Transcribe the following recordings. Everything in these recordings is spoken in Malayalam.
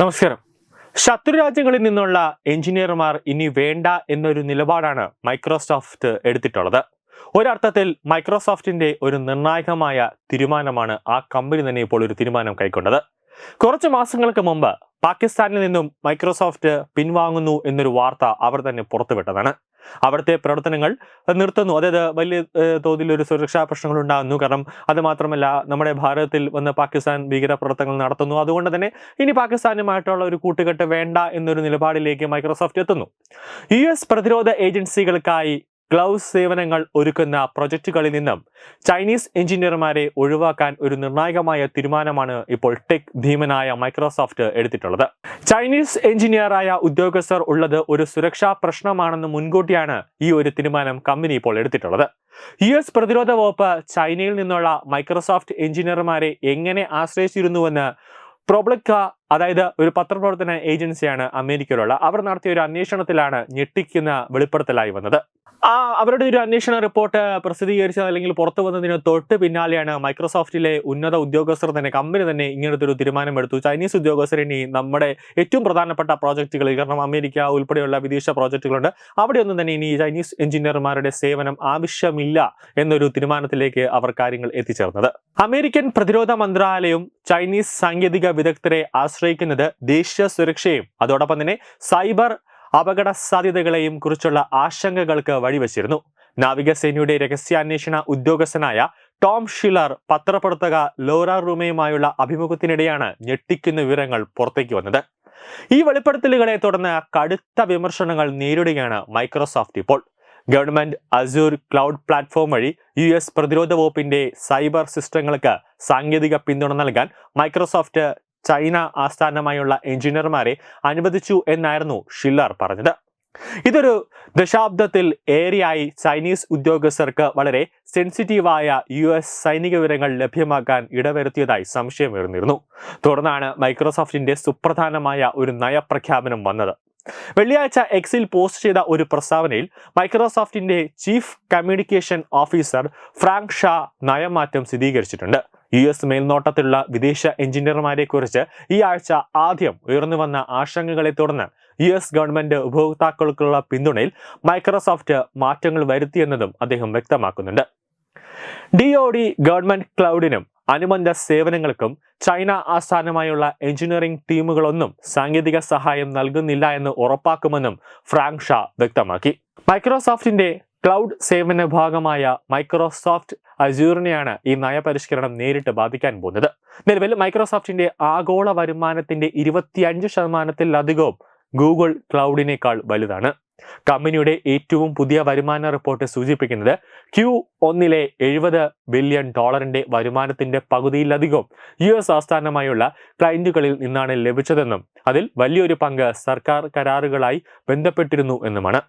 നമസ്കാരം. ശത്രു രാജ്യങ്ങളിൽ നിന്നുള്ള എഞ്ചിനീയർമാർ ഇനി വേണ്ട എന്നൊരു നിലപാടാണ് മൈക്രോസോഫ്റ്റ് എടുത്തിട്ടുള്ളത്. ഒരർത്ഥത്തിൽ മൈക്രോസോഫ്റ്റിന്റെ ഒരു നിർണായകമായ തീരുമാനമാണ് ആ കമ്പനി തന്നെ ഇപ്പോൾ ഒരു തീരുമാനം കൈക്കൊണ്ടത്. കുറച്ച് മാസങ്ങൾക്ക് മുമ്പ് പാകിസ്ഥാനിൽ നിന്നും മൈക്രോസോഫ്റ്റ് പിൻവാങ്ങുന്നു എന്നൊരു വാർത്ത അവർ തന്നെ പുറത്തുവിട്ടതാണ്. അവിടുത്തെ പ്രവർത്തനങ്ങൾ നിർത്തുന്നു. അതായത് വലിയ തോതിൽ ഒരു സുരക്ഷാ പ്രശ്നങ്ങൾ ഉണ്ടാകുന്നു കാരണം അത് മാത്രമല്ല നമ്മുടെ ഭാരതത്തിൽ വന്ന് പാകിസ്ഥാൻ ഭീകര പ്രവർത്തനങ്ങൾ നടത്തുന്നു. അതുകൊണ്ട് തന്നെ ഇനി പാകിസ്ഥാനുമായിട്ടുള്ള ഒരു കൂട്ടുകെട്ട് വേണ്ട എന്നൊരു നിലപാടിലേക്ക് മൈക്രോസോഫ്റ്റ് എത്തുന്നു. യു എസ് പ്രതിരോധ ഏജൻസികൾക്കായി ഗ്ലൗസ് സേവനങ്ങൾ ഒരുക്കുന്ന പ്രൊജക്റ്റുകളിൽ നിന്നും ചൈനീസ് എഞ്ചിനീയർമാരെ ഒഴിവാക്കാൻ ഒരു നിർണായകമായ തീരുമാനമാണ് ഇപ്പോൾ ടെക് ഭീമനായ മൈക്രോസോഫ്റ്റ് എടുത്തിട്ടുള്ളത്. ചൈനീസ് എഞ്ചിനീയറായ ഉദ്യോഗസ്ഥർ ഉള്ളത് ഒരു സുരക്ഷാ പ്രശ്നമാണെന്ന് മുൻകൂട്ടിയാണ് ഈ ഒരു തീരുമാനം കമ്പനി ഇപ്പോൾ എടുത്തിട്ടുള്ളത്. യു എസ് പ്രതിരോധ വകുപ്പ് ചൈനയിൽ നിന്നുള്ള മൈക്രോസോഫ്റ്റ് എഞ്ചിനീയർമാരെ എങ്ങനെ ആശ്രയിച്ചിരുന്നുവെന്ന് പ്രൊബ്ലിക്ക അതായത് ഒരു പത്രപ്രവർത്തന ഏജൻസിയാണ് അമേരിക്കയിലുള്ള അവർ നടത്തിയ ഒരു അന്വേഷണത്തിലാണ് ഞെട്ടിക്കുന്ന വെളിപ്പെടുത്തലായി വന്നത്. ആ അവരുടെ ഒരു അന്വേഷണ റിപ്പോർട്ട് പ്രസിദ്ധീകരിച്ചത് അല്ലെങ്കിൽ പുറത്തു വന്നതിന് തൊട്ട് പിന്നാലെയാണ് മൈക്രോസോഫ്റ്റിലെ ഉന്നത ഉദ്യോഗസ്ഥർ തന്നെ കമ്പനി തന്നെ ഇങ്ങനത്തെ ഒരു തീരുമാനമെടുത്തു. ചൈനീസ് ഉദ്യോഗസ്ഥർ ഇനി നമ്മുടെ ഏറ്റവും പ്രധാനപ്പെട്ട പ്രോജക്റ്റുകളിൽ കാരണം അമേരിക്ക ഉൾപ്പെടെയുള്ള വിദേശ പ്രോജക്റ്റുകളുണ്ട് അവിടെയൊന്നും തന്നെ ഇനി ചൈനീസ് എഞ്ചിനീയർമാരുടെ സേവനം ആവശ്യമില്ല എന്നൊരു തീരുമാനത്തിലേക്ക് അവർ കാര്യങ്ങൾ എത്തിച്ചേർന്നത്. അമേരിക്കൻ പ്രതിരോധ മന്ത്രാലയം ചൈനീസ് സാങ്കേതിക വിദഗ്ധരെ ആശ്രയിക്കുന്നത് ദേശീയ സുരക്ഷയും അതോടൊപ്പം തന്നെ സൈബർ അപകട സാധ്യതകളെയും കുറിച്ചുള്ള ആശങ്കകൾക്ക് വഴിവെച്ചിരുന്നു. നാവികസേനയുടെ രഹസ്യാന്വേഷണ ഉദ്യോഗസ്ഥനായ ടോം ഷിലർ പത്രപ്രവർത്തക ലോറ റൂമയുമായുള്ള അഭിമുഖത്തിനിടെയാണ് ഞെട്ടിക്കുന്ന വിവരങ്ങൾ പുറത്തേക്ക് വന്നത്. ഈ വെളിപ്പെടുത്തലുകളെ തുടർന്ന് കടുത്ത വിമർശനങ്ങൾ നേരിടുകയാണ് മൈക്രോസോഫ്റ്റ് ഇപ്പോൾ. ഗവൺമെന്റ് അസൂർ ക്ലൗഡ് പ്ലാറ്റ്ഫോം വഴി യു എസ് പ്രതിരോധ വകുപ്പിന്റെ സൈബർ സിസ്റ്റങ്ങൾക്ക് സാങ്കേതിക പിന്തുണ നൽകാൻ മൈക്രോസോഫ്റ്റ് ചൈന ആസ്ഥാനമായുള്ള എഞ്ചിനീയർമാരെ അനുവദിച്ചു എന്നായിരുന്നു ഷില്ലർ പറഞ്ഞത്. ഇതൊരു ദശാബ്ദത്തിൽ ഏറെയായി ചൈനീസ് ഉദ്യോഗസ്ഥർക്ക് വളരെ സെൻസിറ്റീവായ യു എസ് സൈനിക വിവരങ്ങൾ ലഭ്യമാക്കാൻ ഇടവരുത്തിയതായി സംശയമുയർന്നിരുന്നു തുടർന്നാണ് മൈക്രോസോഫ്റ്റിന്റെ സുപ്രധാനമായ ഒരു നയപ്രഖ്യാപനം വന്നത്. വെള്ളിയാഴ്ച എക്സിൽ പോസ്റ്റ് ചെയ്ത ഒരു പ്രസ്താവനയിൽ മൈക്രോസോഫ്റ്റിന്റെ chief communication officer Frank Shaw നയമാറ്റം സ്ഥിരീകരിച്ചിട്ടുണ്ട്. യു എസ് മേൽനോട്ടത്തിലുള്ള വിദേശ എഞ്ചിനീയർമാരെ കുറിച്ച് ഈ ആഴ്ച ആദ്യം ഉയർന്നു വന്ന ആശങ്കകളെ തുടർന്ന് യു എസ് ഗവൺമെന്റ് ഉപഭോക്താക്കൾക്കുള്ള പിന്തുണയിൽ മൈക്രോസോഫ്റ്റ് മാറ്റങ്ങൾ വരുത്തിയെന്നതും അദ്ദേഹം വ്യക്തമാക്കുന്നുണ്ട്. ഡി ഒ ഡി ഗവൺമെന്റ് ക്ലൗഡിനും അനുബന്ധ സേവനങ്ങൾക്കും ചൈന ആസ്ഥാനമായുള്ള എഞ്ചിനീയറിംഗ് ടീമുകളൊന്നും സാങ്കേതിക സഹായം നൽകുന്നില്ല എന്ന് ഉറപ്പാക്കുമെന്നും ഫ്രാങ്ക് ഷാ വ്യക്തമാക്കി. മൈക്രോസോഫ്റ്റിന്റെ ക്ലൗഡ് സേവന ഭാഗമായ മൈക്രോസോഫ്റ്റ് അജൂറിനെയാണ് ഈ നയപരിഷ്കരണം നേരിട്ട് ബാധിക്കാൻ പോകുന്നത്. നിലവിൽ മൈക്രോസോഫ്റ്റിന്റെ ആഗോള വരുമാനത്തിന്റെ ഇരുപത്തിയഞ്ച് ശതമാനത്തിലധികവും ഗൂഗിൾ ക്ലൗഡിനേക്കാൾ വലുതാണ്. കമ്പനിയുടെ ഏറ്റവും പുതിയ വരുമാന റിപ്പോർട്ട് സൂചിപ്പിക്കുന്നത് ക്യു ഒന്നിലെ എഴുപത് ബില്യൺ ഡോളറിന്റെ വരുമാനത്തിന്റെ പകുതിയിലധികവും യു എസ് ആസ്ഥാനമായുള്ള ക്ലയന്റുകളിൽ നിന്നാണ് ലഭിച്ചതെന്നും അതിൽ വലിയൊരു പങ്ക് സർക്കാർ കരാറുകളായി ബന്ധപ്പെട്ടിരുന്നു എന്നുമാണ്.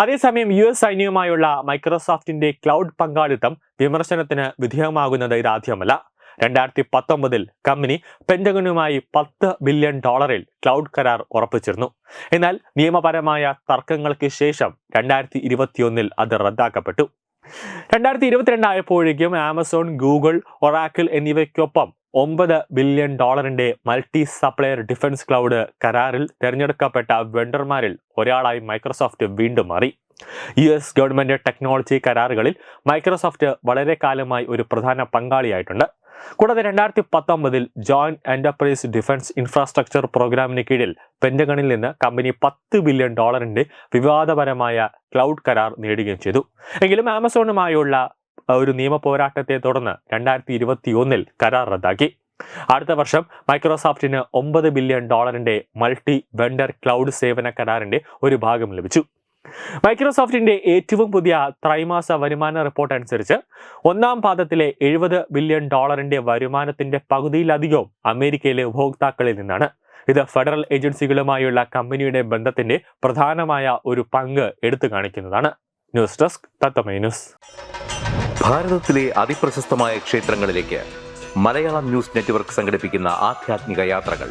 അതേസമയം യു എസ് സൈന്യവുമായുള്ള മൈക്രോസോഫ്റ്റിന്റെ ക്ലൗഡ് പങ്കാളിത്തം വിമർശനത്തിന് വിധേയമാകുന്നത് ഇതാദ്യമല്ല രണ്ടായിരത്തി പത്തൊമ്പതിൽ കമ്പനി പെൻഡഗണുമായി പത്ത് ബില്യൺ ഡോളറിൽ ക്ലൗഡ് കരാർ ഉറപ്പിച്ചിരുന്നു. എന്നാൽ നിയമപരമായ തർക്കങ്ങൾക്ക് ശേഷം രണ്ടായിരത്തി ഇരുപത്തിയൊന്നിൽ അത് റദ്ദാക്കപ്പെട്ടു. രണ്ടായിരത്തി ഇരുപത്തിരണ്ടായപ്പോഴേക്കും ആമസോൺ ഗൂഗിൾ ഒറാക്കിൾ എന്നിവയ്ക്കൊപ്പം ഒമ്പത് ബില്യൺ ഡോളറിന്റെ മൾട്ടി സപ്ലയർ ഡിഫൻസ് ക്ലൗഡ് കരാറിൽ തിരഞ്ഞെടുക്കപ്പെട്ട വെണ്ടർമാരിൽ ഒരാളായി മൈക്രോസോഫ്റ്റ് വീണ്ടും മാറി. യു എസ് ഗവൺമെന്റ് ടെക്നോളജി കരാറുകളിൽ മൈക്രോസോഫ്റ്റ് വളരെ കാലമായി ഒരു പ്രധാന പങ്കാളിയായിട്ടുണ്ട്. കൂടാതെ രണ്ടായിരത്തി പത്തൊമ്പതിൽ ജോയിന്റ് എന്റർപ്രൈസ് ഡിഫൻസ് ഇൻഫ്രാസ്ട്രക്ചർ പ്രോഗ്രാമിന് കീഴിൽ പെന്റഗണിൽ നിന്ന് കമ്പനി പത്ത് ബില്യൺ ഡോളറിന്റെ വിവാദപരമായ ക്ലൗഡ് കരാർ നേടുകയും ചെയ്തു. എങ്കിലും ആമസോണുമായുള്ള ഒരു നിയമ പോരാട്ടത്തെ തുടർന്ന് രണ്ടായിരത്തി ഇരുപത്തി ഒന്നിൽ കരാർ റദ്ദാക്കി. അടുത്ത വർഷം മൈക്രോസോഫ്റ്റിന് ഒമ്പത് ബില്യൺ ഡോളറിന്റെ മൾട്ടി വെണ്ടർ ക്ലൗഡ് സേവന കരാറിന്റെ ഒരു ഭാഗം ലഭിച്ചു. മൈക്രോസോഫ്റ്റിന്റെ ഏറ്റവും പുതിയ ത്രൈമാസ വരുമാന റിപ്പോർട്ട് അനുസരിച്ച് ഒന്നാം പാദത്തിലെ എഴുപത് ബില്യൺ ഡോളറിന്റെ വരുമാനത്തിന്റെ പകുതിയിലധികവും അമേരിക്കയിലെ ഉപഭോക്താക്കളിൽ നിന്നാണ്. ഇത് ഫെഡറൽ ഏജൻസികളുമായുള്ള കമ്പനിയുടെ ബന്ധത്തിന്റെ പ്രധാനമായ ഒരു പങ്ക് എടുത്തു കാണിക്കുന്നതാണ്. ന്യൂസ് ഡെസ്ക് തത്തമൈ ന്യൂസ് ഭാരതത്തിലെ അതിപ്രശസ്തമായ ക്ഷേത്രങ്ങളിലേക്ക് മലയാളം ന്യൂസ് നെറ്റ്വർക്ക് സംഘടിപ്പിക്കുന്ന ആധ്യാത്മിക യാത്രകൾ.